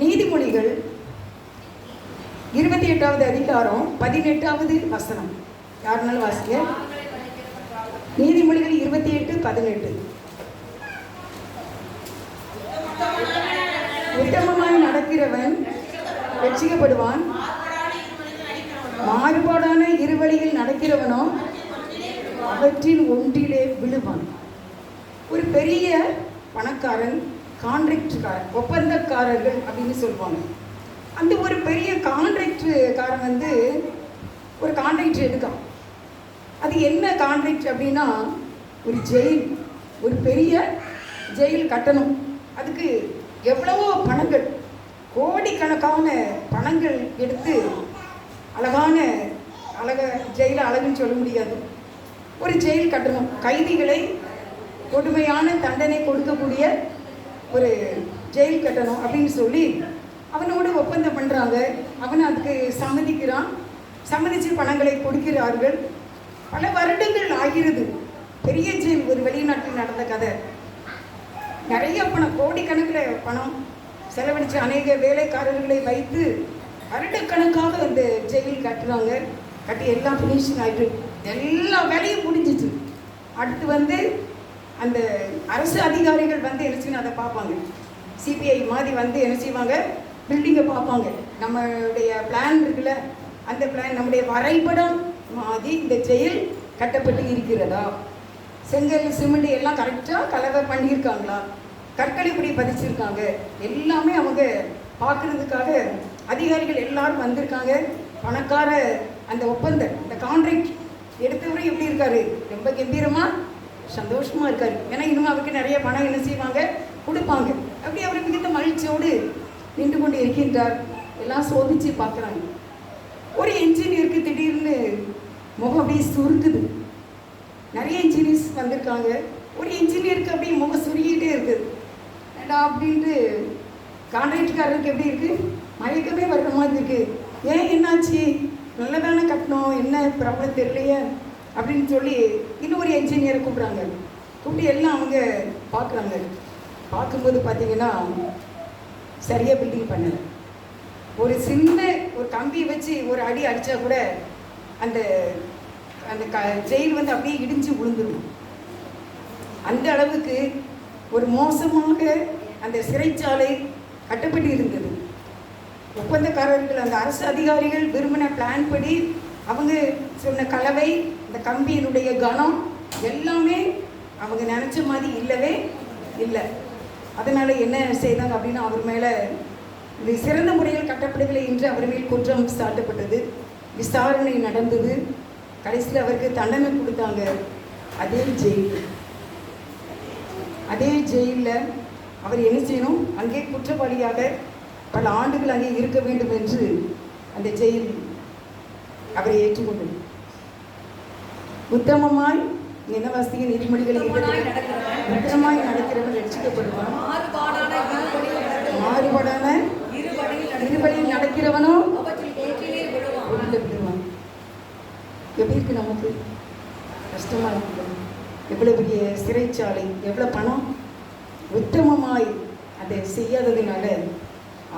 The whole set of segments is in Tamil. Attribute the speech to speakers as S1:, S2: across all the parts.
S1: நீதிமொழிகள் இருபத்தி எட்டாவது அதிகாரம் பதினெட்டாவது வசனம். யாருனாலும் வாசிக்க நீதிமொழிகள் இருபத்தி எட்டு பதினெட்டு. உத்தமமாய் நடக்கிறவன் வெற்றிக்கப்படுவான் மாறுபாடான இருவழியில் நடக்கிறவனோ அவற்றின் ஒன்றிலே விழுவான். ஒரு பெரிய பணக்காரன் கான்ட்ராக்டுக்காரன் ஒப்பந்தக்காரர்கள் அப்படின்னு சொல்லுவாங்க. அந்த ஒரு பெரிய கான்ட்ராக்டுக்காரன் வந்து ஒரு கான்ட்ராக்ட் எடுக்கான். அது என்ன கான்ட்ராக்ட் அப்படின்னா ஒரு ஜெயில் ஒரு பெரிய ஜெயில் கட்டணும். அதுக்கு எவ்வளவோ பணங்கள் கோடிக்கணக்கான பணங்கள் எடுத்து அழகான அழக ஜெயில அழகுன்னு சொல்ல முடியாது. ஒரு ஜெயில் கட்டணும். கைதிகளை கொடுமையான தண்டனை கொடுக்கக்கூடிய ஒரு ஜெயில் கட்டணும் அப்படின்னு சொல்லி அவனோட ஒப்பந்தம் பண்ணுறாங்க அவன் அதுக்கு சம்மதிக்கிறான். சம்மதிச்சு பணங்களை கொடுக்கிறார்கள். பல வருடங்கள் ஆகிறது. பெரிய ஜெயில் ஒரு வெளிநாட்டில் நடந்த கதை. நிறைய பணம் கோடிக்கணக்கில் பணம் செலவழித்து அநேக வேலைக்காரர்களை வைத்து வருடக்கணக்காக அந்த ஜெயில் கட்டுறாங்க. கட்டி எல்லாம் ஃபினிஷிங் ஆகிட்டு எல்லா வேலையும் முடிஞ்சிச்சு. அடுத்து வந்து அந்த அரசு அதிகாரிகள் வந்து என்ன அதை பார்ப்பாங்க. சிபிஐ மாதிரி வந்து என்ன செய்வாங்க பில்டிங்கை பார்ப்பாங்க. நம்மளுடைய பிளான் இருக்குல்ல அந்த பிளான் நம்முடைய வரைபடம் மாதிரி இந்த ஜெயில் கட்டப்பட்டு இருக்கிறதா? செங்கல் சிமெண்ட் எல்லாம் கரெக்டாக கலவை பண்ணியிருக்காங்களா? கற்களை இப்படி பதிச்சிருக்காங்க. எல்லாமே அவங்க பார்க்குறதுக்காக அதிகாரிகள் எல்லாரும் வந்திருக்காங்க. பணக்கார அந்த ஒப்பந்தம் இந்த கான்ட்ராக்ட் எடுத்தவரும் எப்படி இருக்காரு? ரொம்ப கம்பீரமாக சந்தோஷமாக இருக்கார். ஏன்னா இன்னும் அவருக்கு நிறைய பணம் என்ன செய்வாங்க? கொடுப்பாங்க. அப்படி அவர் மிகுந்த மகிழ்ச்சியோடு நின்று கொண்டு இருக்கின்றார். எல்லாம் சோதிச்சு பார்க்குறாங்க. ஒரு என்ஜினியருக்கு திடீர்னு முகம் அப்படியே சுருக்குது. நிறைய இன்ஜினியர்ஸ் வந்திருக்காங்க. ஒரு இன்ஜினியருக்கு அப்படியே முகம் சுருகிட்டே இருக்குது ஏண்டா அப்படின்ட்டு கான்ட்ராக்டுக்காரருக்கு எப்படி இருக்குது மயக்கமே வர்ற மாதிரி இருக்குது ஏன் என்னாச்சு? நல்லதானே கட்டணும். என்ன ப்ராப்ளம் தெரியலையே. அப்படின்னு சொல்லி இன்னொரு என்ஜினியரை கூப்பிட்றாங்க. கூப்பிட்டு எல்லாம் அவங்க பார்க்குறாங்க. பார்க்கும்போது பார்த்தீங்கன்னா சரியாக பில்டிங் பண்ணலை. ஒரு சின்ன ஒரு கம்பி வச்சு ஒரு அடி அடித்தா கூட அந்த அந்த க ஜெயில் வந்து அப்படியே இடிஞ்சு விழுந்துடும் அந்த அளவுக்கு ஒரு மோசமாக அந்த சிறைச்சாலை கட்டப்பட்டு இருந்தது. ஒப்பந்தக்காரர்கள் அந்த அரசு அதிகாரிகள் விரும்பின பிளான் படி அவங்க சொன்ன கலவை அந்த கம்பியினுடைய கனம் எல்லாமே அவங்க நினச்ச மாதிரி இல்லவே இல்லை. அதனால் என்ன செய்தாங்க அப்படின்னா அவர் மேலே சிறந்த முறையில் கட்டப்படவில்லை என்று அவர் மேல் குற்றம் சாட்டப்பட்டது. விசாரணை நடந்தது. கடைசியில் அவருக்கு தண்டனை கொடுத்தாங்க. அதே ஜெயில். அதே ஜெயிலில் அவர் என்ன செய்யணும்? அங்கே குற்றவாளியாக பல ஆண்டுகள் அங்கே இருக்க வேண்டும் என்று அந்த ஜெயில் அவரை ஏற்றுக்கொண்டது. உத்தமமாய் வாசிங்க நீதிமொழிகள்
S2: உத்தமனாய் நடக்கிறவன்.
S1: ரட்சிக்கப்படுவான்.
S2: மாறுபாடான இருவழியில் நடக்கிறவன்.
S1: விடுவான் எப்படி இருக்கு நமக்கு? கஷ்டமா இருக்கு எவ்வளவு பெரிய சிறைச்சாலை எவ்வளவு பணம்? உத்தமமாய் அதை செய்யாததுனால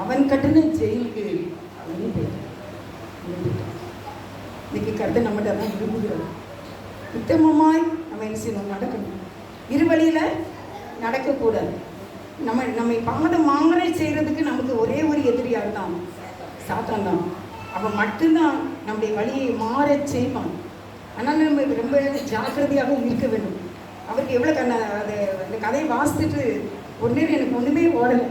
S1: அவன் கட்டின ஜெயிலுக்கு அவனே போயிட்டான். இன்னைக்கு கருத்தை நம்மகிட்ட தான் விரும்புகிறோம் உத்தமமாய் நம்ம என்ன செய்யணும் நடக்கணும். இருவழியில் நடக்கக்கூடாது நம்ம நம்மை பாதம் மாங்கரை செய்கிறதுக்கு நமக்கு ஒரே ஒரு எதிரியார் தான் சாத்தான் தான். அவன் மட்டும்தான் நம்முடைய வழியை மாறச் செய்வான். ஆனால் நம்ம ரொம்ப ஜாக்கிரதையாக இருக்க வேண்டும். அவருக்கு எவ்வளோ கண்ண அது அந்த கதையை வாசித்துட்டு ஒன்றே எனக்கு ஒன்றுமே ஓடலை.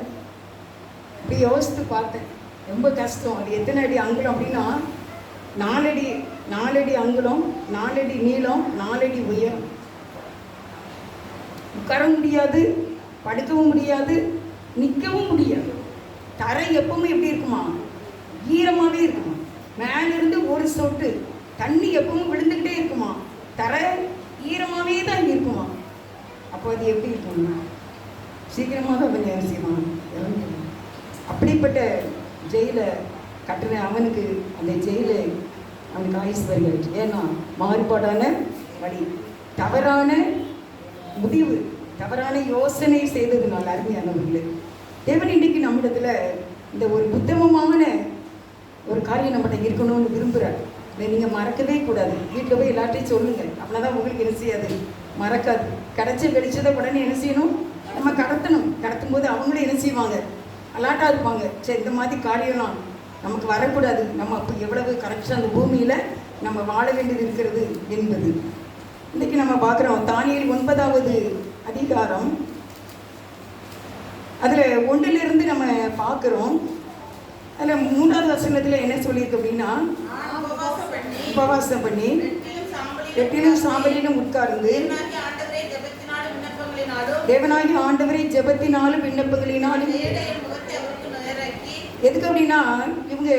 S1: அப்படி யோசித்து பார்த்தேன். ரொம்ப கஷ்டம். அது எத்தனை அடி அங்குலம் அப்படின்னா நாலடி நாலடி அங்குலம் நாலடி நீளம் நாலடி உயரம். உட்கார முடியாது படுக்கவும் முடியாது நிற்கவும் முடியாது. தரை எப்பவுமே எப்படி இருக்குமா? ஈரமாகவே இருக்குமா? மேலிருந்து ஒரு சொட்டு தண்ணி எப்பவும் விழுந்துக்கிட்டே இருக்குமா? தரை ஈரமாகவே தான் இருக்குமா? அப்போ அது எப்படி இருக்கும்னா சீக்கிரமாக தான் கொஞ்சம் அவசியமாக அப்படிப்பட்ட ஜெயிலை கட்டுன அவனுக்கு அந்த ஜெயிலை அவனுக்கு ஆயுசு வருகிறது ஏன்னா மாறுபாடான வழி தவறான முடிவு தவறான யோசனை செய்ததுனால அருமையானவர்களே தேவன் இன்னைக்கு நம்மிடத்துல இந்த ஒரு உத்தமமான ஒரு காரியம் நம்மகிட்ட இருக்கணும்னு விரும்புகிறார் இதை நீங்கள் மறக்கவே கூடாது. வீட்டில் போய் எல்லாத்தையும் சொல்லுங்கள் அப்படின்னா தான் உங்களுக்கு என்ன செய்யாது? மறக்காது. கிடச்சி வெளிச்சதை உடனே என்ன செய்யணும்? நம்ம கடத்தணும். கடத்தும் போது அவங்களும் என்ன செய்வாங்க? அலாட்டாக இருப்பாங்க. சரி இந்த மாதிரி காரியம்லாம் நமக்கு வரக்கூடாது. நம்ம அப்போ எவ்வளவு கரெக்டாக அந்த பூமியில் நம்ம வாழ வேண்டியது இருக்கிறது என்பது. இன்றைக்கி நம்ம பார்க்குறோம் தானியல் ஒன்பதாவது அதிகாரம். அதில் ஒன்றிலிருந்து நம்ம பார்க்குறோம். அதில் மூன்றாவது வசனத்தில் என்ன சொல்லியிருக்கு அப்படின்னா
S3: உபவாசம் பண்ணி,
S1: உபவாசம்
S3: வெற்றிலும் சாம்பலிலும்
S1: உட்கார்ந்து
S3: தேவநாயகி ஆண்டவரை
S1: தேவனாகிய ஆண்டவரை
S3: ஜெபத்தினாலும் விண்ணப்பங்களினாலும்
S1: ஜெபத்தினாலும் விண்ணப்பங்களினாலும்
S3: தேட என் முகத்தை அவருக்கு நேராக்கி,
S1: எதுக்கு அப்படின்னா இவங்க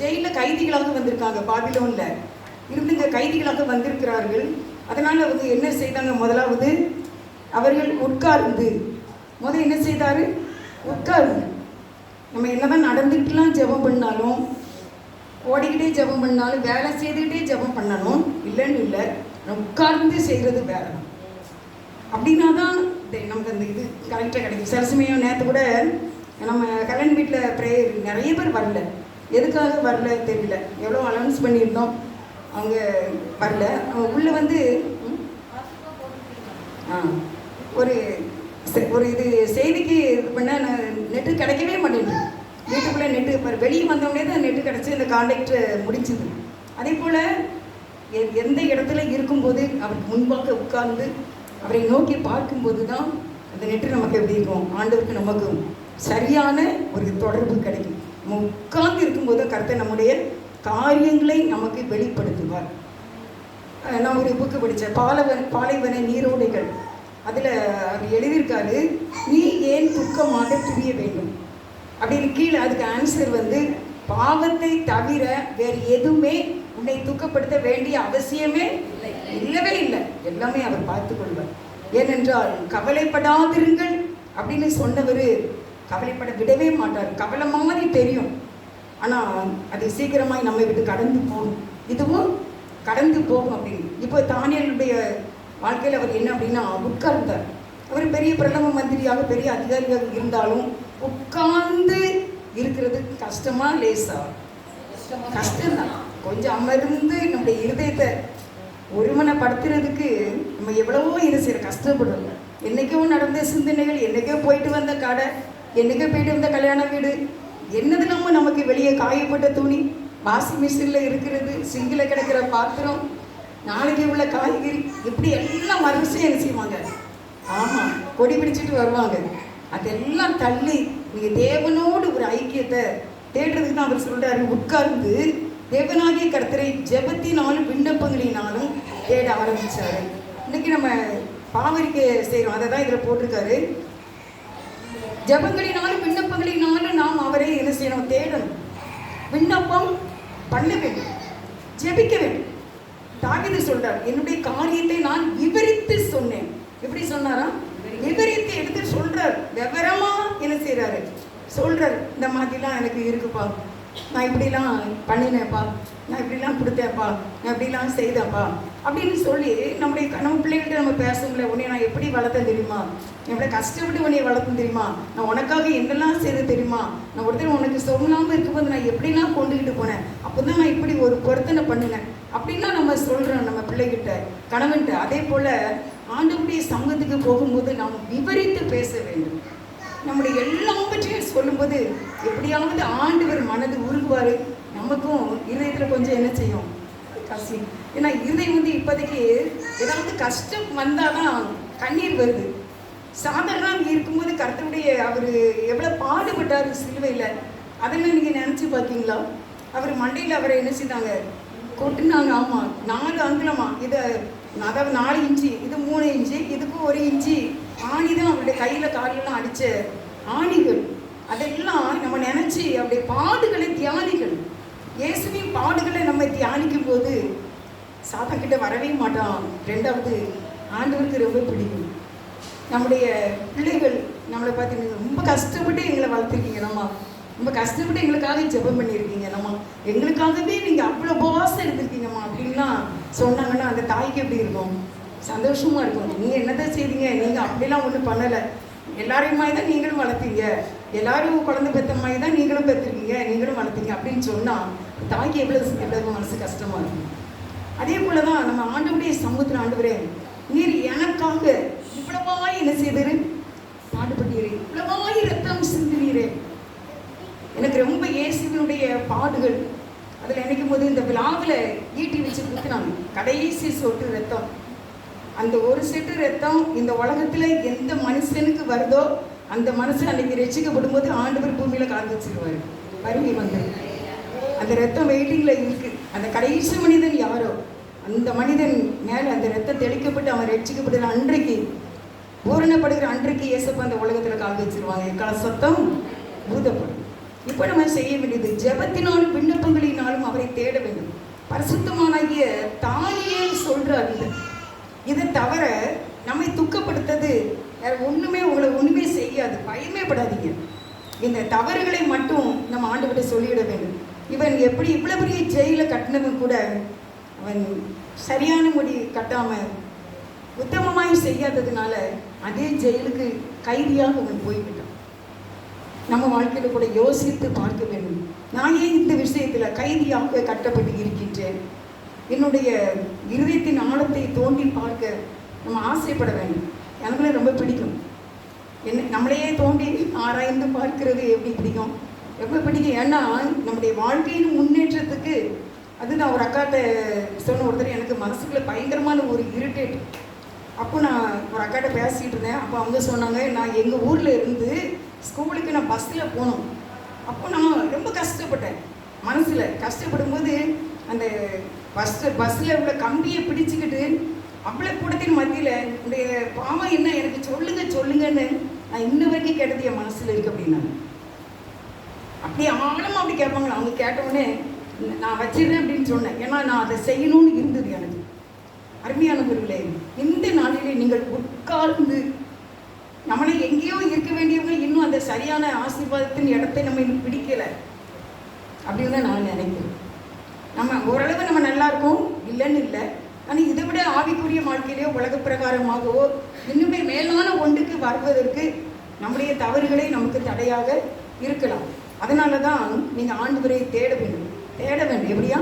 S1: ஜெயிலில் கைதிகளாக வந்திருக்காங்க பாபிலோனில். இருந்து இங்கே கைதிகளாக வந்திருக்கிறார்கள். அதனால் அவங்க என்ன செய்தாங்க? முதலாவது அவர்கள் உட்கார்ந்து. முதல் என்ன செய்தாரு? உட்கார்ந்து. நம்ம என்னதான் நடந்துக்கிட்டுலாம் ஜெபம் பண்ணாலும் ஓடிக்கிட்டே ஜெபம் பண்ணாலும் வேலை செய்துக்கிட்டே ஜெபம் பண்ணணும் இல்லைன்னு இல்லை நம்ம உட்கார்ந்து செய்கிறது வேற அப்படின்னா தான் நமக்கு அந்த இது கரெக்டாக கிடைக்கும். சில சமயம் நேற்று கூட நம்ம கல்யாண வீட்டில் ப்ரேயர் நிறைய பேர் வரல. எதுக்காக வரல தெரியல. எவ்வளோ அலௌன்ஸ் பண்ணியிருந்தோம் அவங்க வரல. அவங்க உள்ளே வந்து ம், ஆ. ஒரு ஒரு இது செய்திக்கு இது பண்ணால் நான் நெட்டு கிடைக்கவே மாட்டேங்குது. வீட்டுக்குள்ளே நெட்டு இப்போ வெளியே வந்தோடனே தான் நெட்டு கிடச்சி இந்த காண்டாக்ட் முடிஞ்சுது அதே போல் எந்த இடத்துல இருக்கும்போது அவருக்கு முன்பாக உட்கார்ந்து அவரை நோக்கி பார்க்கும்போது தான் அந்த நெட்டு நமக்கு எப்படி இருக்கும்? ஆண்டவருக்கு நமக்கு சரியான ஒரு தொடர்பு கிடைக்கும். நம்ம உட்கார்ந்து இருக்கும்போது கருத்தை நம்முடைய காரியங்களை நமக்கு வெளிப்படுத்துவார். நான் ஒரு புக்கு படித்தேன் பாலவன் பாலைவன நீரோடைகள். அதில் அவர் எழுதியிருக்காரு நீ ஏன் துக்கமாக துரிய வேண்டும்? அப்படின்னு கீழே அதுக்கு ஆன்சர் வந்து பாவத்தை தவிர வேறு எதுவுமே உன்னை துக்கப்படுத்த வேண்டிய அவசியமே இல்லவே இல்லை. எல்லாமே அவர் பார்த்து கொள்வார். ஏனென்றால் கவலைப்படாதிருங்கள் அப்படின்னு சொன்னவர் கவலைப்பட விடவே மாட்டார். கவலை மாதிரி தெரியும். ஆனால் அது சீக்கிரமாய் நம்மை விட்டு கடந்து போகும். இதுவும் கடந்து போகும் அப்படின்னு. இப்போ தானியலுடைய வாழ்க்கையில் அவர் என்ன அப்படின்னா உட்கார்ந்தார். அவர் பெரிய பிரதம மந்திரியாக பெரிய அதிகாரியாக இருந்தாலும் உட்கார்ந்து இருக்கிறது கஷ்டமா லேசா? கஷ்டம்தான். கொஞ்சம் அமர்ந்து நம்முடைய இருதயத்தை ஒருமனப்படுத்துறதுக்கு நம்ம எவ்வளவோ இது செய்கிற கஷ்டப்படுறோம். என்னைக்கோ நடந்த சிந்தனைகள் என்னைக்கோ போயிட்டு வந்த கடை என்னைக்கோ போயிட்டு வந்த கல்யாண வீடு? என்னது நமக்கு வெளியே காயப்பட்ட துணி? வாஷிங் மிஷினில் இருக்கிறது சிங்கில் கிடக்கிற பாத்திரம் நாளைக்கு உள்ள காய்கறி இப்படி எல்லாம் வரிசையாக என்ன செய்வாங்க? ஆமாம் கொடி பிடிச்சிட்டு வருவாங்க. அதெல்லாம் தள்ளி நீங்கள் தேவனோடு ஒரு ஐக்கியத்தை தேடுறதுக்கு தான் அவர் சொல்கிறாரு உட்கார்ந்து தேவனாகிய கர்த்தரை ஜெபத்தினாலும் விண்ணப்பங்களினாலும் தேட ஆரம்பித்தார் இன்னைக்கு நம்ம பாவரிக்கை செய்கிறோம் அதை தான் இதில் போட்டிருக்காரு. ஜபங்களினாலும் விண்ணப்பங்களினாலும் நாம் அவரை என்ன செய்யணும்? தேடணும். விண்ணப்பம் பண்ண வேண்டும். ஜெபிக்க வேண்டும். தாவீது சொல்றார் என்னுடைய காரியத்தை நான் விவரித்து சொன்னேன். எப்படி சொன்னாரா? விவரித்து எடுத்து சொல்றார். விவரமா என்ன செய்யறாரு சொல்றார். இந்த மாதிரிலாம் எனக்கு இருக்குப்பா. நான் இப்படிலாம் பண்ணினேன்ப்பா. நான் இப்படிலாம் கொடுத்தேன்ப்பா. நான் இப்படிலாம் செய்தேன்ப்பா. அப்படின்னு சொல்லி நம்முடைய நம்ம பிள்ளைகிட்ட நம்ம பேசுங்களே உன்னை நான் எப்படி வளர்த்தேன் தெரியுமா? எவ்வளோ கஷ்டப்பட்டு உன்னை வளர்த்தேன் தெரியுமா? நான் உனக்காக என்னெல்லாம் செய்து தெரியுமா? நான் ஒருத்தர் உனக்கு சொல்லாமல் இருக்கும்போது நான் எப்படிலாம் கொண்டுக்கிட்டு போனேன்? அப்போ தான் நான் இப்படி ஒரு பொருத்தனை பண்ணினேன் அப்படின்னா நம்ம சொல்கிறோம் நம்ம பிள்ளைகிட்ட கணவன்கிட்ட அதே போல் ஆண்டவருடைய சங்கத்துக்கு போகும்போது நாம் விவரித்து பேச வேண்டும். நம்முடைய எல்லாவற்றையும் சொல்லும்போது எப்படியாவது ஆண்டவர் மனது உருகுவார். நமக்கும் இதயத்தில் கொஞ்சம் என்ன செய்யும்? கசி. ஏன்னா இதயம் வந்து இப்போதைக்கு ஏதாவது கஷ்டம் வந்தால் தான் கண்ணீர் வருது. சாதாரண இருக்கும்போது கருத்துடைய அவர் எவ்வளோ பாடுபட்டார் சிலுவையில். அதெல்லாம் நீங்கள் நினச்சி பார்த்தீங்களா அவர் மண்டையில் அவரை என்ன செய்தாங்க? கொட்டுனாங்க ஆமாம் நாலு அங்குலமா. இதை அதாவது நாலு இன்ச்சு இது மூணு இன்ச்சு இதுக்கும் ஒரு இன்ச்சு. ஆணி தான் அவருடைய கையில் காலெல்லாம் அடித்த ஆணிகள். அதெல்லாம் நம்ம நினச்சி அவருடைய பாடுகளை தியானிக்கணும் இயேசுவின் பாடுகளை நம்ம தியானிக்கும் போது சாத்தா கிட்ட வரவே மாட்டான். ரெண்டாவது ஆண்டவருக்கு ரொம்ப பிடிக்கும். நம்முடைய பிள்ளைகள் நம்மளை பார்த்து ரொம்ப கஷ்டப்பட்டு எங்களை வளர்த்துருக்கீங்க நம்ம ரொம்ப கஷ்டப்பட்டு எங்களுக்காக ஜெபம் பண்ணியிருக்கீங்க நம்ம எங்களுக்காகவே நீங்கள் அவ்வளோ உபவாசம் எடுத்திருக்கீங்கம்மா அப்படின்லாம் சொன்னாங்கன்னா அந்த தாய்க்கு எப்படி இருக்கும்? சந்தோஷமாக இருக்கும். நீங்கள் என்னதான் செய்தீங்க? நீங்கள் அப்படிலாம் ஒன்றும் பண்ணலை. எல்லாரையுமாய் தான் நீங்களும் வளர்த்தீங்க. எல்லாரும் குழந்தை பெற்ற மாதிரி தான் நீங்களும் பெற்றிருக்கீங்க. நீங்களும் வளர்த்தீங்க அப்படின்னு சொன்னால் தாய்க்கு எவ்வளோ எவ்வளவு மனசு கஷ்டமாக இருக்கும். அதே போல தான் நம்ம ஆண்டவருடைய சமூகத்தில் ஆண்டவரே நீர் எனக்காக இவ்வளவாய் என்ன செய்தீர்? பாடுபட்டீரே. இவ்வளவா ரத்தம் சிந்தினீரே எனக்கு ரொம்ப இயேசுவினுடைய பாடுகள். அதில் நினைக்கும் போது இந்த விழாவில் ஈட்டி வச்சு குத்துனாங்க. கடைசி சொட்டு ரத்தம். அந்த ஒரு செட்டு ரத்தம் இந்த உலகத்தில் எந்த மனுஷனுக்கு வருதோ அந்த மனுஷன் அன்னைக்கு ரசிக்கப்படும் போது ஆண்டவர் பூமியில் கலந்து வச்சிருவாரு. வறுமை வந்து அந்த ரத்தம் வெயிட்டிங்கில் இருக்கு. அந்த கடைசி மனிதன் யாரோ? அந்த மனிதன் மேலே அந்த ரத்தம் தெளிக்கப்பட்டு அவன் ரட்சிக்கப்படுற அன்றைக்கு பூரணப்படுகிற அன்றைக்கு இயேசப்பா அந்த உலகத்தில் கால் வச்சிருவாங்க. கலசத்தம் பூதப்படும் இப்போ நம்ம செய்ய வேண்டியது ஜெபத்தினாலும் விண்ணப்பங்களினாலும் அவரை தேட வேண்டும். பரிசுத்தமானாகிய தாயே சொல்றார் இதை. இதை தவிர நம்மை துக்கப்படுத்தது வேற ஒண்ணுமே உங்களை ஒண்ணுமே செய்யாது. பயமே படாதீங்க. இந்த தவறுகளை மட்டும் நம்ம ஆண்டுகிட்ட சொல்லிவிட வேண்டும். இவன் எப்படி இவ்வளவு பெரிய ஜெயில கட்டினவன் கூட அவன் சரியான முடி கட்டாம உத்தமமாய் செய்யாததுனால அதே ஜெயிலுக்கு கைதியாக அவன் போய்விட்டான். நம்ம வாழ்க்கையில கூட யோசித்து பார்க்க வேண்டும். நான் ஏன் இந்த விஷயத்துல கைதியாக கட்டப்பட்டு இருக்கின்றேன். என்னுடைய இருதயத்தின் ஆழத்தை தோண்டி பார்க்க நம்ம ஆசைப்பட வேண்டும். எனக்குள்ள ரொம்ப பிடிக்கும். என்ன நம்மளையே தோண்டி ஆராய்ந்து பார்க்கிறது எப்படி பிடிக்கும்? எவ்வளோ பிடிக்கும். ஏன்னா நம்முடைய வாழ்க்கையின் முன்னேற்றத்துக்கு அது நான் ஒரு அக்காட்ட சொன்ன ஒருத்தர் எனக்கு மனசுக்குள்ள பயங்கரமான ஒரு இரிட்டேட் அப்போ நான் ஒரு அக்காட்ட பேசிகிட்டு இருந்தேன். அப்போ அவங்க சொன்னாங்க நான் எங்கள் ஊரில் இருந்து ஸ்கூலுக்கு நான் பஸ்ஸில் போனோம். அப்போ நான் ரொம்ப கஷ்டப்பட்டேன். மனசில் கஷ்டப்படும் போது அந்த பஸ்ஸு பஸ்ஸில் உள்ள கம்பியை பிடிச்சிக்கிட்டு அவ்வளோ கூட்டத்தின் மத்தியில் இந்த பாவம் என்ன? எனக்கு சொல்லுங்க சொல்லுங்கன்னு நான் இன்ன வரைக்கும் கேட்டது என் மனசில் இருக்கு அப்படின்னாங்க அப்படி ஆழமாக அப்படி கேட்பாங்களா? அவங்க கேட்டவுடனே நான் வச்சிடுறேன் அப்படின்னு சொன்னேன். ஏன்னா நான் அதை செய்யணும்னு இருந்தது எனக்கு. அருமையானவர்களே இந்த நாளிலே நீங்கள் உட்கார்ந்து நம்மளை எங்கேயோ வேண்டியவங்க இன்னும் அந்த சரியான ஆசீர்வாதத்தின் இடத்தை நம்ம இன்னும் பிடிக்கலை அப்படின்னு தான் நான் நினைக்கிறேன். நம்ம ஓரளவு நம்ம நல்லா இருக்கோம் இல்லைன்னு இல்லை. ஆனால் இதை விட ஆவிக்குரிய வாழ்க்கையிலேயோ உலக பிரகாரமாகவோ இன்னுமே மேலான ஒன்றுக்கு வருவதற்கு நம்முடைய தவறுகளே நமக்கு தடையாக இருக்கலாம். அதனால தான் நீங்கள் ஆண்டவரை தேட வேண்டும். தேட வேண்டும். எப்படியா?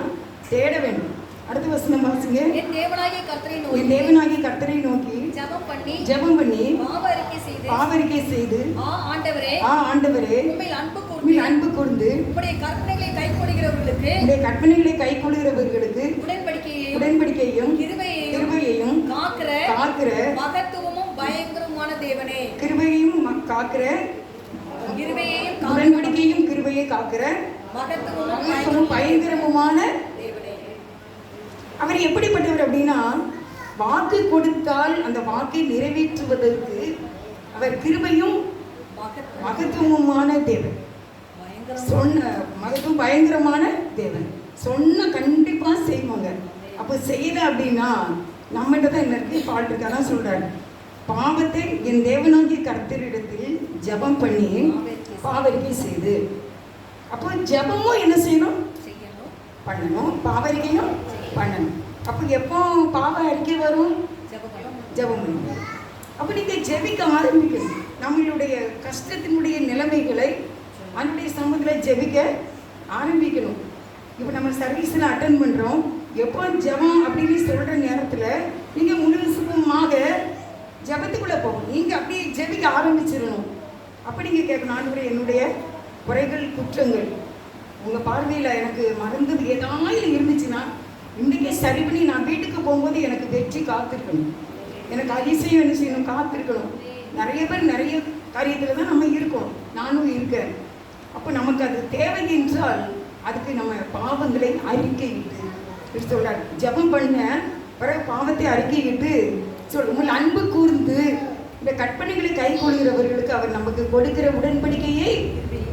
S1: தேட வேண்டும். அடுத்த வசனம் வாசிங்க?
S2: என் தேவனாகிய கர்த்தரை
S1: என்
S2: நோக்கி
S1: கர்த்தரை நோக்கி
S2: ஜெபம் பண்ணி
S1: ஜெபம் பண்ணி
S2: பாவ அறிக்கை செய்து
S1: பாவரிக்கை செய்து
S2: ஆ ஆண்டவரே
S1: ஆ ஆண்டவரே
S2: உண்மையில் அன்பு கூர்ந்து
S1: உம்மில் அன்பு கூர்ந்து
S2: உம்முடைய கற்பனைகளை கைக்கொடுகிறவர்களுக்கு
S1: உடைய கற்பனைகளை கை கொள்கிறவர்களுக்கு
S2: உடன்படிக்கையையும்
S1: உடன்படிக்கையும்
S2: கிருபையையும்
S1: கிருபையையும்
S2: காக்கிற
S1: காக்கிற
S2: மகத்துவமும் பயங்கரமான தேவனே.
S1: கிருபையும் ம- காக்கிற
S2: கிருபையையும்
S1: உடன்படிக்கையும் கிருபையை காக்கிற
S2: மகத்துவமும் பயங்கரமுமான
S1: அவர் எப்படிப்பட்டவர் அப்படின்னா வாக்கு கொடுத்தால் அந்த வாக்கை நிறைவேற்றுவதற்கு அவர் கிருபையும்
S2: மகத்துவம்
S1: மகத்துவமுமான தேவன். சொன்ன மகத்துவம் பயங்கரமான தேவன். சொன்ன கண்டிப்பா செய்வாங்க. அப்போ செய்யல அப்படின்னா நம்மகிட்ட தான் என்ன இருக்கு ஃபால்ட் இருக்கா தான் சொல்றாரு. பாவத்தை என் தேவனாகிய கர்த்தரிடத்தில் ஜெபம் பண்ணி பாவரிக்கை செய்து. அப்போ ஜெபமும் என்ன செய்யணும்?
S2: செய்யணும்.
S1: பண்ணணும். பாவரிக்கையும் பண்ணணும். அப்போ எப்போ பாவம் அறிக்கை வரும்?
S2: ஜெபம்
S1: ஜெபம் அப்போ நீங்கள் ஜெபிக்க ஆரம்பிக்கணும். நம்மளுடைய கஷ்டத்தினுடைய நிலைமைகளை அவனுடைய சமூகத்தில் ஜெபிக்க ஆரம்பிக்கணும். இப்போ நம்ம சர்வீஸில் அட்டன் பண்ணுறோம் எப்போ ஜெபம் அப்படின்னு சொல்கிற நேரத்தில் நீங்கள் முழுசுமாக ஜெபத்துக்குள்ளே போகணும். நீங்கள் அப்படியே ஜெபிக்க ஆரம்பிச்சிடணும். அப்போ நீங்கள் கேட்கணும் ஆண்டவரே என்னுடைய குறைகள் குற்றங்கள் உங்கள் பார்வையில் எனக்கு மறந்தது ஏதாவது இருந்துச்சுன்னா இன்றைக்கே சரி பண்ணி நான் வீட்டுக்கு போகும்போது எனக்கு வெற்றி காத்திருக்கணும். எனக்கு அதிசயம் என்ன செய்யணும்? காத்திருக்கணும். நிறைய பேர் நிறைய காரியத்தில் தான் நம்ம இருக்கோம். நானும் இருக்கேன். அப்போ நமக்கு அது தேவை என்றால் அதுக்கு நம்ம பாவங்களை அறிக்கையிட்டு இப்படி சொல்றாரு. ஜெபம் பண்ண பிறகு பாவத்தை அறிக்கையிட்டு சொல் உங்கள் அன்பு கூர்ந்து இந்த கற்பனைகளை கை கொள்கிறவர்களுக்கு அவர் நமக்கு கொடுக்கிற உடன்படிக்கையை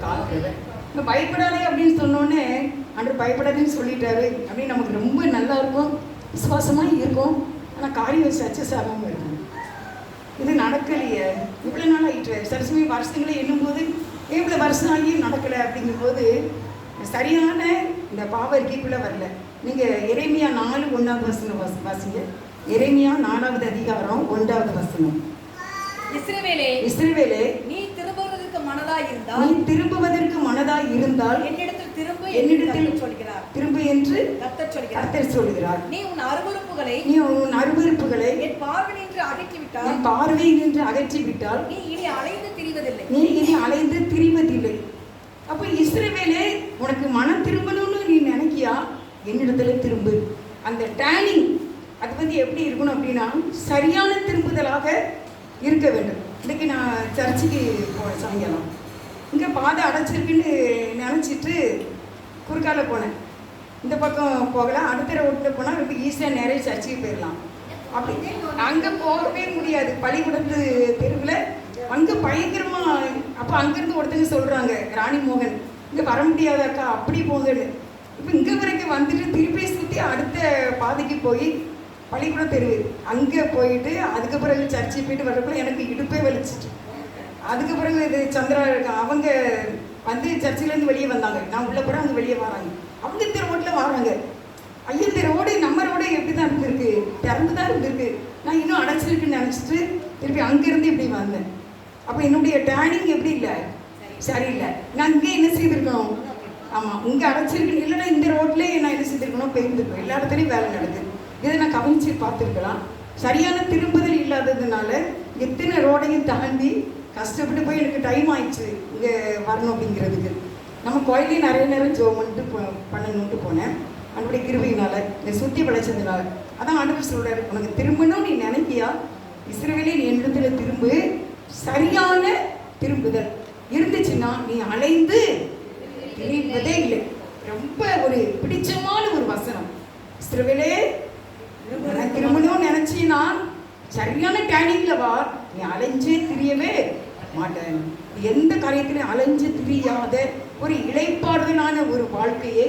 S1: காக்கிறவர். இந்த பயப்படாதே அப்படின்னு சொன்னோடனே அன்று பயப்படாதேன்னு சொல்லிட்டாரு. அப்படின்னு நமக்கு ரொம்ப நல்லா இருக்கும். விசுவாசமாக இருக்கும். ஆனால் காரியம் சக்ஸஸ் ஆகாமல் இருக்கும் இது நடக்கலையே. இவ்வளோ நாள் ஆயிட்டு சரஸ்வதி வருஷங்களை எண்ணும்போது இவ்வளோ வருஷம் ஆகியும் நடக்கலை அப்படிங்கும்போது சரியான இந்த பாவ அறிக்கைக்குள்ளே வரல. நீங்கள் இறைமையா நாலு ஒன்றாவது வசனம் வாசி வாசிங்க. இறைமையா நாலாவது அதிகாரம் ஒன்றாவது வசனம்.
S2: இஸ்ரவேலே
S1: இஸ்ரவேலே
S2: நீ திரும்புவதற்கு மனதா மனதாயிருந்தால்
S1: நீ திரும்புவதற்கு மனதாய் இருந்தால்
S2: என்னிடத்தில் திரும்ப
S1: என்னிடத்தில்
S2: சொல்கிறார்.
S1: திரும்பு என்று
S2: கர்த்தர் சொல்கிறார்.
S1: கர்த்தர் சொல்கிறார்.
S2: நீ உன் அருவருப்புகளை
S1: நீ உன் அருவருப்புகளை
S2: என் பார்வை நின்று அகற்றிவிட்டால்
S1: என் பார்வை நின்று அகற்றி விட்டால்
S2: நீ இனி அலைந்து திரிவதில்லை.
S1: நீ இனி அலைந்து திரிவதில்லை. அப்ப இஸ்ரவேலே உனக்கு மனம் திரும்பணும்னு நீ நினைக்கியா? என்னிடத்துல திரும்பு. அந்த டேனிங் அது வந்து எப்படி இருக்கணும் அப்படின்னா சரியான திரும்புதலாக இருக்க வேண்டும். இன்னைக்கு நான் சர்ச்சுக்கு போனேன் சாயங்காலம். இங்கே பாதை அடைச்சிருக்குன்னு நினச்சிட்டு குறுக்கால போனேன். இந்த பக்கம் போகலாம் அடுத்த ரோட்டில் போனால் ரொம்ப ஈஸியாக நிறைய சர்ச்சுக்கு போயிடலாம் அப்படி அங்கே போகவே முடியாது. பள்ளிக்கூடத்து தெருவில் அங்கே பயங்கரமாக அப்போ அங்கேருந்து ஒருத்தங்க சொல்கிறாங்க ராணி மோகன் இங்கே வர முடியாதாக்கா? அப்படி போகுதுன்னு இப்போ இங்கே வரைக்கும் வந்துட்டு திருப்பி சுற்றி அடுத்த பாதைக்கு போய் பள்ளிக்கூடம் தெரு அங்கே போயிட்டு அதுக்கு பிறகு சர்ச்சை போயிட்டு வரக்குள்ள எனக்கு இடுப்பே வலிச்சிட்டு. அதுக்கு பிறகு இது சந்திரா இருக்கா அவங்க வந்து சர்ச்சிலேருந்து வெளியே வந்தாங்க. நான் உள்ள போகிறேன் அவங்க வெளியே வராங்க. அவங்க இந்த ரோட்டில் வராங்க. ஐயோ இந்த ரோடு நம்ம ரோடு எப்படி தான் இருந்திருக்கு. திறந்து தான் இருந்திருக்கு. நான் இன்னும் அடைச்சிருக்குன்னு நினச்சிட்டு திருப்பி அங்கேருந்து இப்படி வந்தேன். அப்போ என்னுடைய டேனிங் எப்படி இல்லை? சரியில்லை. நான் இங்கே என்ன செய்திருக்கணும்? ஆமாம் இங்கே அடைச்சிருக்கு இல்லைன்னா இந்த ரோட்லேயே நான் என்ன செய்திருக்கணும்? போயிருந்துருக்கேன் எல்லா இடத்துலையும் வேலை நடக்குது. இதை நான் கவனிச்சு பார்த்துருக்கலாம். சரியான திரும்புதல் இல்லாததுனால எத்தனை ரோடையும் தாண்டி கஷ்டப்பட்டு போய் எனக்கு டைம் ஆயிடுச்சு இங்கே வரணும் அப்படிங்கிறதுக்கு. நம்ம கோயிலையும் நிறைய நேரம் ஜோ பண்ணிட்டு போ பண்ணணுன்ட்டு போனேன். அன்புடைய கிருபையினால இந்த சுற்றி வளைச்சதுனால. அதான் ஆண்டவர் சொல்கிறார் உனக்கு திரும்பணும் நீ நினைக்கியா? இஸ்ரவேலே நீ எழுத்துல திரும்பு. சரியான திரும்புதல். இருந்துச்சுன்னா நீ அலைந்து திரிவதே இல்லை. ரொம்ப ஒரு பிடிச்சமான ஒரு வசனம். இஸ்ரேலே திரும்பணும்னு நினைச்சீன்னா சரியான டேனிங்ல வா. நீ அலைஞ்சே திரியவே. மாட்டேன். எந்த காரியத்திலையும் அலைஞ்சு திரியாத ஒரு இளைப்பாறுதலான ஒரு வாழ்க்கையை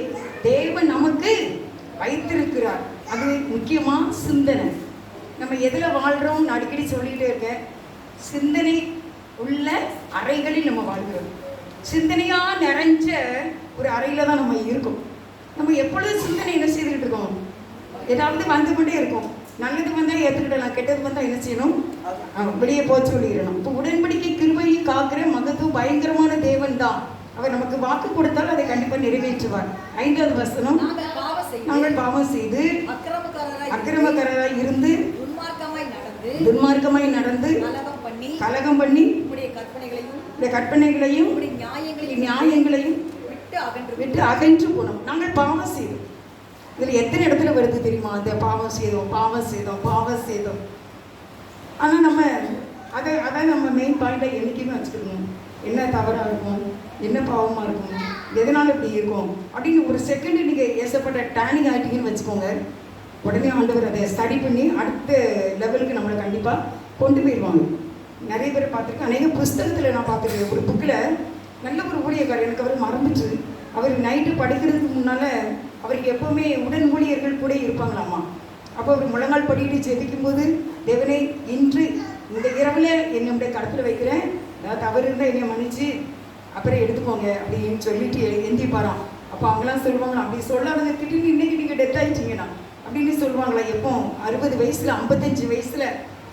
S1: தேவன் நமக்கு வைத்திருக்கிறார். அது முக்கியமாக சிந்தனை. நம்ம எதில் வாழ்கிறோம் அடிக்கடி சொல்லிகிட்டே இருக்கேன். சிந்தனை உள்ள அறைகளில் நம்ம வாழ்கிறோம். சிந்தனையாக நிறைஞ்ச ஒரு அறையில் தான் நம்ம இருக்கோம். நம்ம எப்பொழுதும் சிந்தனை என்ன செய்துக்கிட்டு இருக்கோம்? ஏதாவது வந்து கொண்டே இருக்கும். நல்லது வந்தால் ஏற்றுக்கிடலாம் கெட்டது வந்தால் என்ன செய்யணும்? வெளியே போக சொல்லிடணும். இப்போ உடன்படிக்கை கிருபையை காக்கிற மகத்துவம் பயங்கரமான தேவன் தான். அவர் நமக்கு வாக்கு கொடுத்தால் அதை கண்டிப்பாக நிறைவேற்றுவார். ஐந்தாவது வசனம்.
S2: நாங்கள் பாவம் செய்து அக்கிரமக்காரராய்
S1: இருந்து
S2: துன்மார்க்கமாய் நடந்து கலகம் பண்ணி கற்பனைகளையும்
S1: கற்பனைகளையும்
S2: நியாயங்களையும்
S1: நியாயங்களையும்
S2: விட்டு அகன்று
S1: விட்டு அகன்று போனோம். நாங்கள் பாவம் செய்தோம். இதில் எத்தனை இடத்துல வருது தெரியுமா? அந்த பாவம் செய்தோம் பாவம் செய்தோம் பாவம் செய்தோம். ஆனால் நம்ம அதை அதான் நம்ம மெயின் பாயிண்ட்டை என்றைக்குமே வச்சுக்கணும். என்ன தவறாக இருக்கும்? என்ன பாவமாக இருக்கும்? எதனால் இப்படி இருக்கும்? அப்படின்னு ஒரு செகண்ட் நீங்கள் ஏசப்பட்ட டேனிங் ஆகிட்டீங்கன்னு வச்சுக்கோங்க. உடனே ஆண்டவர் அதை ஸ்டடி பண்ணி அடுத்த லெவலுக்கு நம்மளை கண்டிப்பாக கொண்டு போயிடுவாங்க. நிறைய பேர் பார்த்துருக்கேன். அநேக புஸ்தகத்தில் நான் பார்த்துருக்கேன். ஒரு புக்கில் நல்ல ஒரு ஊழியக்காரர் எனக்கு அவர் மறந்துட்டு அவர் நைட்டு படுக்கிறதுக்கு முன்னால் அவருக்கு எப்போவுமே உடன் ஊழியர்கள் கூட இருப்பாங்களாமா? அப்போ அவர் முழங்கால் படியிட்டு ஜெபிக்கும் போது தேவனை இன்று இந்த இரவில் என்னுடைய கடத்தில் வைக்கிறேன். ஏதாவது தவறு இருந்தால் என்னை மன்னிச்சு அப்புறம் எடுத்துக்கோங்க அப்படின்னு சொல்லிட்டு எ- எந்திப்பாராம். அப்போ அவங்களாம் சொல்லுவாங்களா அப்படி சொல்லாதங்க திடீர்னு இன்னைக்கு நீங்கள் டெத் ஆயிட்டீங்கண்ணா அப்படின்னு சொல்லுவாங்களா எப்போ? அறுபது வயசுல ஐம்பத்தஞ்சு வயசுல.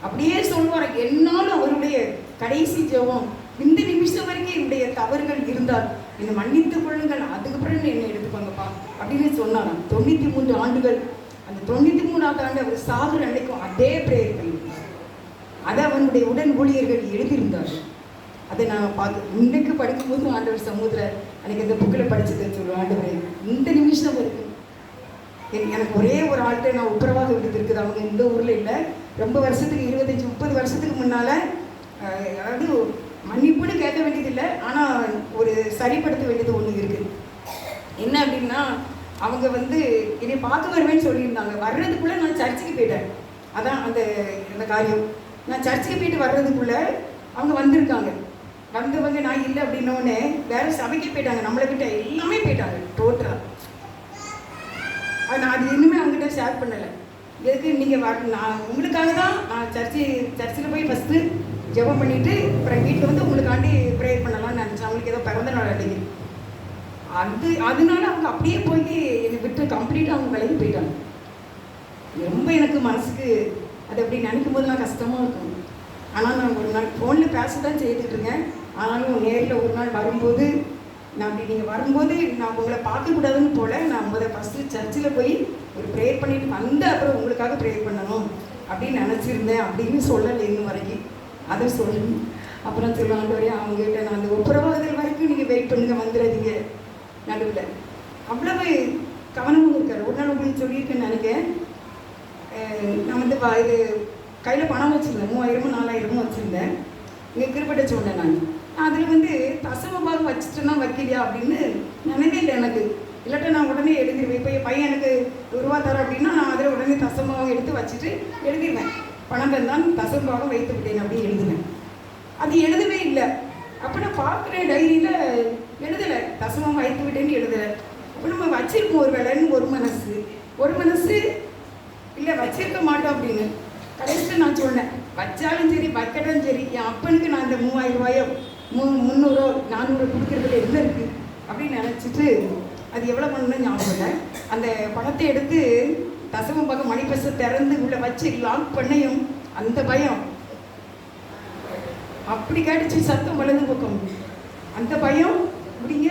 S1: அப்படியே சொல்லுவார் என்னாலும் அவருடைய கடைசி ஜெபம் இந்த நிமிஷம் வரைக்கும் என்னுடைய தவறுகள் இருந்தால் என்னை மன்னித்துக் கொள்ளுங்கள் அதுக்கு பிறகு என்னை எடுத்துக்கோங்கப்பா அப்படின்னு சொன்னாராம். தொண்ணூற்றி மூன்று ஆண்டுகள் தொண்ணூற்றி மூணாவது ஆண்டு அவர் சாகுற அன்னைக்கும் அதே பிரேயர் பண்ணியிருந்தார் அதை அவனுடைய உடன் ஊழியர்கள் எழுதியிருந்தார். அதை நான் பார்த்து இன்றைக்கு படிக்கும்போது ஆண்டவர் சமூகத்தில் அன்னைக்கு அந்த புக்கில் படிச்சதை சொல்லுவோம் ஆண்டவர் இந்த நிமிஷம் இருக்கு எனக்கு ஒரே ஒரு ஆள்கிட்ட நான் உத்தரவாக விடுது இருக்குது. அவங்க இந்த ஊரில் இல்லை. ரொம்ப வருஷத்துக்கு இருபத்தஞ்சி முப்பது வருஷத்துக்கு முன்னால் அதாவது மன்னிப்புன்னு கேட்க வேண்டியதில்லை. ஆனால் ஒரு சரிப்படுத்த வேண்டியது ஒன்று இருக்குது என்ன அப்படின்னா அவங்க வந்து என்னை பார்க்க வருவேன்னு சொல்லியிருந்தாங்க. வர்றதுக்குள்ளே நான் சர்ச்சுக்கு போயிட்டேன். அதான் அந்த அந்த காரியம். நான் சர்ச்சுக்கு போயிட்டு வர்றதுக்குள்ளே அவங்க வந்திருக்காங்க. வந்தவங்க நான் இல்லை அப்படின்னோடனே வேற சபைக்கே போயிட்டாங்க. நம்மளை விட்ட எல்லாமே போயிட்டாங்க. டோட்டலாக அது நான் அது இன்னுமே அவங்ககிட்ட ஷேர் பண்ணலை. எதுக்கு நீங்கள் வர நான் உங்களுக்காக தான் நான் சர்ச்சு சர்ச்சில் போய் ஃபஸ்ட்டு ஜெபம் பண்ணிவிட்டு அப்புறம் வீட்டில் வந்து உங்களுக்காண்டி ப்ரேயர் பண்ணலாம்னு நினச்சேன். அவங்களுக்கு ஏதோ பிறந்த நாள் அன்னைக்கு. அது அதனால அவங்க அப்படியே போய் என்னை விட்டு கம்ப்ளீட்டாக அவங்க விலகி போயிட்டாங்க. ரொம்ப எனக்கு மனசுக்கு அது அப்படி நினைக்கும் போதெல்லாம் கஷ்டமாக இருக்கும். ஆனால் நான் ஒரு நாள் ஃபோனில் பேச தான் செய்துட்டு இருக்கேன். ஆனாலும் நேரில் ஒரு நாள் வரும்போது நான் அப்படி நீங்கள் வரும்போது நான் உங்களை பார்க்கக்கூடாதுன்னு போல நான் முத ஃபஸ்ட்டு சர்ச்சில் போய் ஒரு ப்ரேயர் பண்ணிட்டு வந்து அப்புறம் உங்களுக்காக ப்ரேயர் பண்ணணும் அப்படின்னு நினச்சிருந்தேன் அப்படின்னு சொல்லலை இன்னும் வரைக்கும். அதை சொல்லணும் அப்புறம் சொல்லுவாங்க வரைய அவங்ககிட்ட நான் அந்த ஒப்புரவாதல் வரைக்கும் நீங்கள் வெயிட் பண்ணுங்க வந்துடாதீங்க. நடுவில். அவ்வளவு கவனமும் இருக்கார். ஒரு நாள் உங்களுக்கு சொல்லியிருக்கேன்னு நினைக்கிறேன். நான் வந்து இது கையில் பணம் வச்சுருந்தேன். மூவாயிரமும் நாலாயிரமும் வச்சுருந்தேன். இங்கே கிருப்பிட்ட சொன்னேன் நான். அதில் வந்து தசம வச்சுட்டேன்னா வைக்கலையா அப்படின்னு நினைவே இல்லை எனக்கு. இல்லாட்டா நான் உடனே எழுதிடுவேன் இப்போ என் பையன் எனக்கு ஒரு ரூபா தர அப்படின்னா நான் அதில் உடனே தசம எடுத்து வச்சுட்டு எழுதிடுவேன் பணம் தந்தான் தசம வைத்து விட்டேன் அப்படின்னு எழுதுவேன். அது எழுதவே இல்லை. அப்போ நான் பார்க்குறேன் டைரியில் எழுதலை. தசமம் வைத்து விட்டேன்னு எழுதலை அப்போ நம்ம வச்சிருக்கோம் ஒரு வேலைன்னு ஒரு மனசு. ஒரு மனசு இல்லை வச்சிருக்க மாட்டோம் அப்படின்னு. கடைசியில் நான் சொன்னேன் வச்சாலும் சரி வைக்கட்டும் சரி என் அப்பனுக்கு நான் இந்த மூவாயிரம் ரூபாயோ மூ முந்நூறோ நானூறு கொடுக்குறதுல என்ன இருக்குது அப்படின்னு நினச்சிட்டு அது எவ்வளோ பண்ணணும்னு ஞாபகம் இல்லை. அந்த பணத்தை எடுத்து தசம பக்கம் மணிப்பசை திறந்து உள்ள வச்சு லாக் பண்ணையும் அந்த பயம். அப்படி கேட்டுச்சு சத்தம் வலது பக்கம். அந்த பயம்
S2: முடிங்க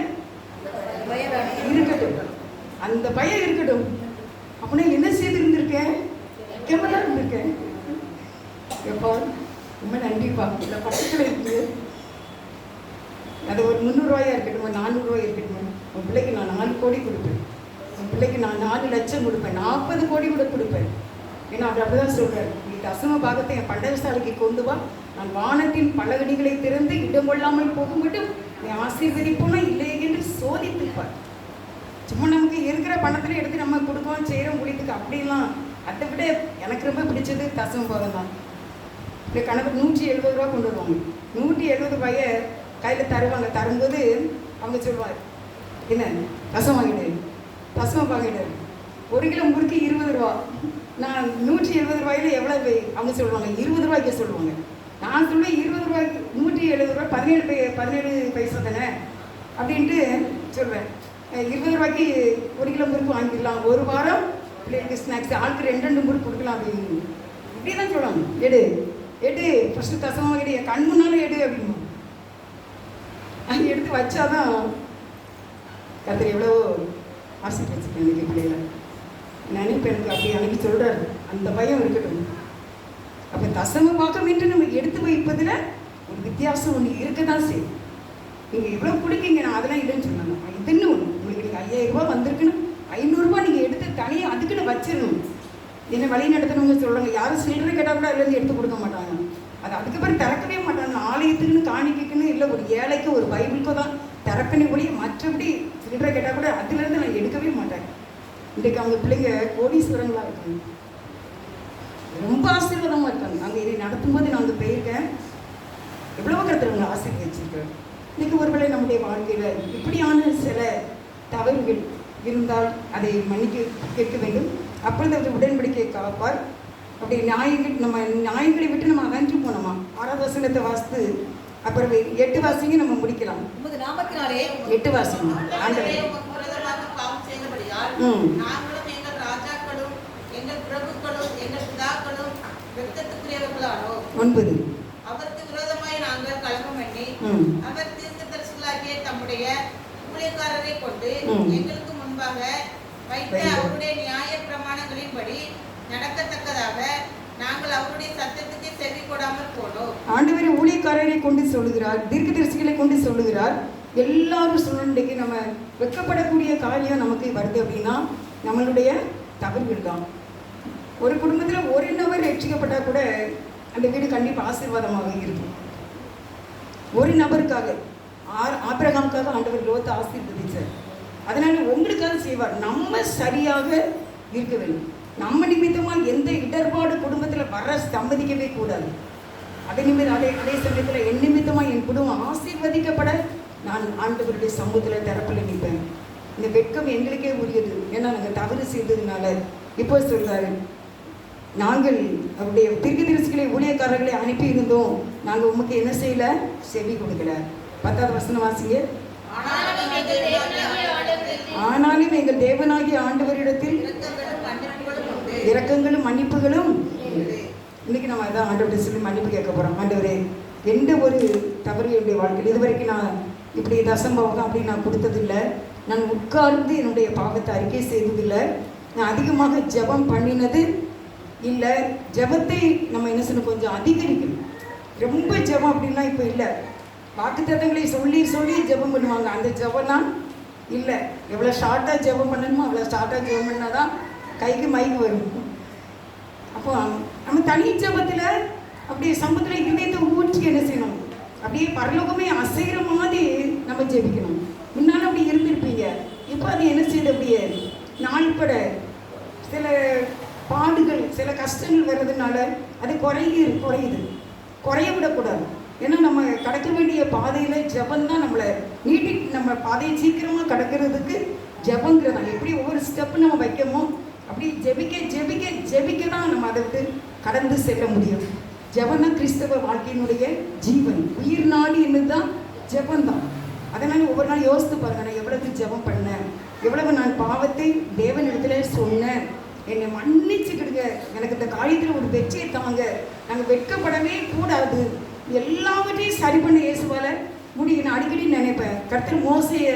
S1: இருக்கட்டும். அந்த பயம் இருக்கட்டும். அப்படின்னா என்ன செய்து இருந்திருக்கேன் கேமரா இருந்திருக்கேன் எப்போ ரொம்ப நன்றிப்பா. இந்த பக்கத்தில் இருக்கு அது ஒரு முந்நூறுரூவாயா இருக்கட்டும் ஒரு நானூறுரூவா இருக்கட்டும்? உன் பிள்ளைக்கு நான் நாலு கோடி கொடுப்பேன். உன் பிள்ளைக்கு நான் நாலு லட்சம் கொடுப்பேன். நாற்பது கோடி கூட கொடுப்பேன். ஏன்னா அவர் அப்படிதான் சொல்கிறார் நீ தசம பாகத்தை என் பண்டகசாலைக்கு கொண்டு வா. நான் வானத்தின் பலகடிகளை திறந்து இடம் கொள்ளாமல் போக மட்டும் நீ ஆசீர்வதிப்போனா இல்லை சோதித்து சோதித்துப்பார். சும்மா நமக்கு இருக்கிற பணத்துல எடுத்து நம்ம கொடுக்கோம் செய்கிறோம் குடித்துக்கு அப்படிலாம் அதை விட எனக்கு ரொம்ப பிடிச்சது தசம போதம் தான். இந்த கணக்கு நூற்றி எழுபது ரூபா கொண்டு வருவாங்க. நூற்றி எழுபது ரூபாயை கையில் தருவாங்க. தரும்போது அவங்க சொல்லுவார் என்ன ரசம் வாங்கிடு ரசம் வாங்கிடு. ஒரு கிலோ முறுக்கு இருபது ரூபா. நான் நூற்றி எழுபது ரூபாயில எவ்வளவு அவங்க சொல்லுவாங்க. இருபது ரூபாய்க்கு சொல்லுவாங்க. நான் சொல்லுவேன் இருபது ரூபாய்க்கு நூற்றி எழுபது ரூபாய் பதினேழு பை பதினேழு பைசா தானே? அப்படின்ட்டு சொல்வேன். இருபது ரூபாய்க்கு ஒரு கிலோ முறுக்கு வாங்கிடலாம் ஒரு வாரம் பிள்ளைகளுக்கு ஸ்நாக்ஸ் ஆளுக்கு ரெண்டு ரெண்டு முறுக்கு கொடுக்கலாம் அப்படின்னு. இப்படி தான் சொல்லுவாங்க. எடு எடு ஃபஸ்ட்டு தசமாக எடு என் கண் முன்னாலும் எடு அப்படின்னு. அங்கே எடுத்து வச்சாதான் கத்திரி எவ்வளோ ஆசீர்வச்சிருக்கேன் எனக்கு பிள்ளைகளை. நினைப்பு எனக்கு அப்படி அன்னைக்கு சொல்கிறாரு அந்த பயம் இருக்கட்டும். அப்போ தசம பார்க்க என்று நம்ம எடுத்து வைப்பதில் ஒரு வித்தியாசம் ஒன்று இருக்க தான் செய்யும். நீங்கள் இவ்வளோ பிடிக்குங்க நான் அதெல்லாம் இல்லைன்னு சொன்னாங்க. இதுன்னு ஒன்று உங்களுக்கு நீங்கள் ஐயாயிரம் ரூபாய் வந்திருக்குன்னு ஐநூறுரூபா நீங்கள் எடுத்து தனியாக அதுக்குன்னு வச்சிடணும். என்ன வழி நடத்தணுங்க சொல்கிறாங்க யாரும் சில்லறை கேட்டால் கூட அதுலேருந்து எடுத்து கொடுக்க மாட்டாங்க. அது அதுக்கப்புறம் திறக்கவே மாட்டாங்க. ஆலயத்துக்குன்னு காணிக்கைக்குன்னு இல்லை ஒரு ஏழைக்கு ஒரு பைபிளுக்கோ தான் திறக்கணும் ஒழிய மற்றபடி சில்லறை கேட்டால் கூட அதுலேருந்து நான் எடுக்கவே மாட்டேன். இன்றைக்கு அவங்க பிள்ளைங்க கோடீஸ்வரங்களாக இருக்காங்க. ரொம்ப ஆசீர்வாதமாக இருக்காங்க. அங்கே இதை நடத்தும்போது நான் அங்கே போயிருக்கேன். எவ்வளவோ கருத்துறவங்க ஆசீர்வதிச்சிருக்கிறேன் இன்னைக்கு ஒருவேளை நம்முடைய வாழ்க்கையில் இப்படியான சில தவறுகள் இருந்தால் அதை மன்னிக்க கேட்க வேண்டும். அப்பொழுது அவர் உடன்படிக்கை காப்பார் அப்படி நியாயங்கள் நம்ம நியாயங்களை விட்டு நம்ம அகன்று போனோமா? ஆறாவது வசனத்தை வாசித்து அப்புறம் எட்டு வாசிங்க நம்ம முடிக்கலாம். எட்டு வாசிங்க.
S3: ஆண்டவரே,
S1: ம். ஒன்பது.
S3: அவருக்கு விரோதமாய் நாங்கள் கலகம் பண்ணி
S1: ம்.
S3: தம்முடைய ஊழியக்காரரை கொண்டு. எங்களுக்கு முன்பாக வைத்த. அவருடைய நியாய பிரமாணங்களின்படி நடக்கத்தக்கதாக நாங்கள் அவருடைய சத்தத்துக்கு செவி கொடாமல் போனோம்
S1: ஆண்டவர் ஊழியக்காரரை கொண்டு சொல்லுகிறார் தீர்க்கதரிசிகளை கொண்டு சொல்லுகிறார் எல்லாரும் சூழ்நிலைக்கு நம்ம வெட்கப்படக்கூடிய காரியம் நமக்கு வருது அப்படின்னா நம்மளுடைய தவறுகள் தான் ஒரு குடும்பத்தில் ஒரு நபர் ரட்சிக்கப்பட்டால் கூட அந்த வீடு கண்டிப்பாக ஆசீர்வாதமாக இருக்கும் ஒரு நபருக்காக ஆபிரகாமுக்காக ஆண்டவர் லோத்தை ஆசீர்வதிச்சார். அதனால உங்களுக்காக செய்வார். நம்ம சரியாக இருக்க வேண்டும். நம்ம நிமித்தமாக எந்த இடர்பாடு குடும்பத்தில் வர சம்மதிக்கவே கூடாது. அதே நிமிடம் அதே அதே சமயத்தில் என் நிமித்தமாக என் குடும்பம் ஆசீர்வதிக்கப்பட நான் ஆண்டவருடைய சமூகத்தில் தரப்பில் நிற்பேன். இந்த வெட்கம் எங்களுக்கே உரியது. ஏன்னா நாங்கள் தவறு செய்ததுனால இப்போ சொல்கிறாரு நாங்கள் அவருடைய தீர்க்கதரிசிகளை ஊழியக்காரர்களை அனுப்பியிருந்தோம். நாங்கள் உமக்கு என்ன செய்யல? செவி கொடுக்கல. பத்தாவது வசனம் வாசிங்க.
S3: ஆனாலும் எங்கள் தேவனாகிய ஆண்டவரிடத்தில் இரக்கங்களும் மன்னிப்புகளும்.
S1: இன்னைக்கு நம்ம அதான் ஆண்டவர்கிட்ட சொல்லி மன்னிப்பு கேட்க போறோம். ஆண்டவரே எந்த ஒரு தவறு என்னுடைய வாழ்க்கையில் இது வரைக்கும் நான் இப்படி தசம்பவகம் அப்படி நான் கொடுத்ததில்லை. நான் உட்கார்ந்து என்னுடைய பாவத்தை அறிக்கை செய்ததில்லை. நான் அதிகமாக ஜெபம் பண்ணினது இல்லை. ஜெபத்தை நம்ம என்ன செய்யணும் கொஞ்சம் அதிகரிக்கணும். ரொம்ப ஜெபம் அப்படின்லாம் இப்போ இல்லை. வாக்குத்தத்தங்களை சொல்லி சொல்லி ஜெபம் பண்ணுவாங்க. அந்த ஜெபம்னா இல்லை. எவ்வளோ ஷார்ட்டாக ஜெபம் பண்ணணுமோ அவ்வளோ ஷார்ட்டாக ஜெபம் பண்ணால் தான் கைக்கு மைக்கு வரும். அப்போ நம்ம தனி ஜெபத்தில் அப்படியே சமுத்திர இதயத்தை ஊற்றி என்ன செய்யணும்? அப்படியே பரலோகமே அசைகிற மாதிரி நம்ம ஜெபிக்கணும். முன்னால் அப்படி இருந்திருப்பீங்க. இப்போ அது என்ன செய்யுது அப்படியே? நாள்பட சில பாடுகள் சில கஷ்டங்கள் வர்றதுனால அது குறையுது குறையுது. குறைய விடக்கூடாது ஏன்னா நம்ம கடக்க வேண்டிய பாதையில் ஜெபம் தான் நம்மளை நீட்டி நம்ம பாதையை சீக்கிரமாக கடக்கிறதுக்கு ஜெபங்கிறது எப்படி ஒவ்வொரு ஸ்டெப்பு நம்ம வைக்கமோ அப்படி ஜெபிக்க ஜெபிக்க ஜெபிக்க தான் நம்ம அதை விட்டு கடந்து செல்ல முடியும். ஜெபம் தான் கிறிஸ்தவ வாழ்க்கையினுடைய ஜீவன். உயிர் நாடி என்னதுதான்? ஜெபம் தான். அதனால ஒவ்வொரு நாள் யோசித்து பாருங்க நான் எவ்வளவு ஜெபம் பண்ணேன்? எவ்வளவு நான் பாவத்தை தேவனிடத்துல சொன்னேன்? என்னை மன்னிச்சுக்கிடுங்க. எனக்கு இந்த காரியத்தில் ஒரு வெற்றியை தாங்க. நாங்கள் வெட்கப்படவே கூடாது. எல்லாவற்றையும் சரி பண்ண இயேசுவால முடியும் நான் அடிக்கடி நினைப்பேன். கர்த்தர் மோசைய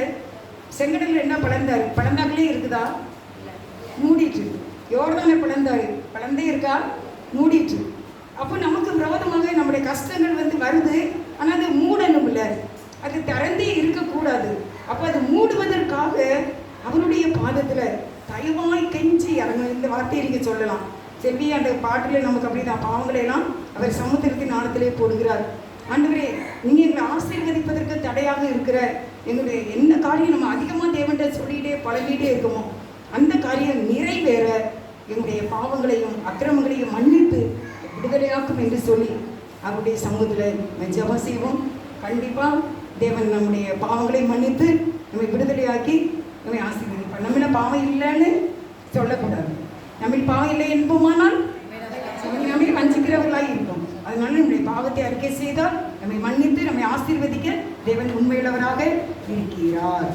S1: செங்கடல்ல என்ன பழந்தாரு பழந்தாங்களே இருக்குதா? மூடிட்டு. யோர்தானை பிளந்தாரு. பழந்தே இருக்கா? மூடிட்டு. அப்போ நமக்கு விரோதமாக நம்முடைய கஷ்டங்கள் வந்து வருது. ஆனால் அது மூடணும் இல்லை அது திறந்தே இருக்கக்கூடாது. அப்போ அது மூடுவதற்காக அவருடைய பாதத்தில் தயவாய் கெஞ்சி இறங்க இந்த வார்த்தையை நீங்கள் சொல்லலாம். செல்வி அந்த பாட்டில் நமக்கு அப்படிதான். பாவங்களெல்லாம் அவர் சமுத்திரத்தின் ஆழத்திலே போடுகிறார். ஆண்டவரே நீங்க எங்களை ஆசீர்வதிப்பதற்கு தடையாக இருக்கிற எங்களுடைய என்ன காரியம்? நம்ம அதிகமாக தேவன்கிட்ட சொல்லிட்டே பழகிட்டே இருக்கோமோ அந்த காரியம் நிறைவேற எங்களுடைய பாவங்களையும் அக்கிரமங்களையும் மன்னித்து விடுதலையாக்கும் என்று சொல்லி அவருடைய சமூகத்தில் ஜபம் செய்வோம். கண்டிப்பாக தேவன் நம்முடைய பாவங்களை மன்னித்து நம்மை விடுதலையாக்கி நம்மை ஆசீர்வதிப்பார். நம்மள பாவம் இல்லைன்னு சொல்லக்கூடாது. நம்ம பாவம் இல்லை என்போமானால் நம்மை வஞ்சிக்கிறவர்களாக இருக்கும் அதனால நம்முடைய பாவத்தை அறிக்கை செய்தால் நம்மை மன்னித்து நம்மை ஆசீர்வதிக்க தேவன் உண்மையுள்ளவராக இருக்கிறார்.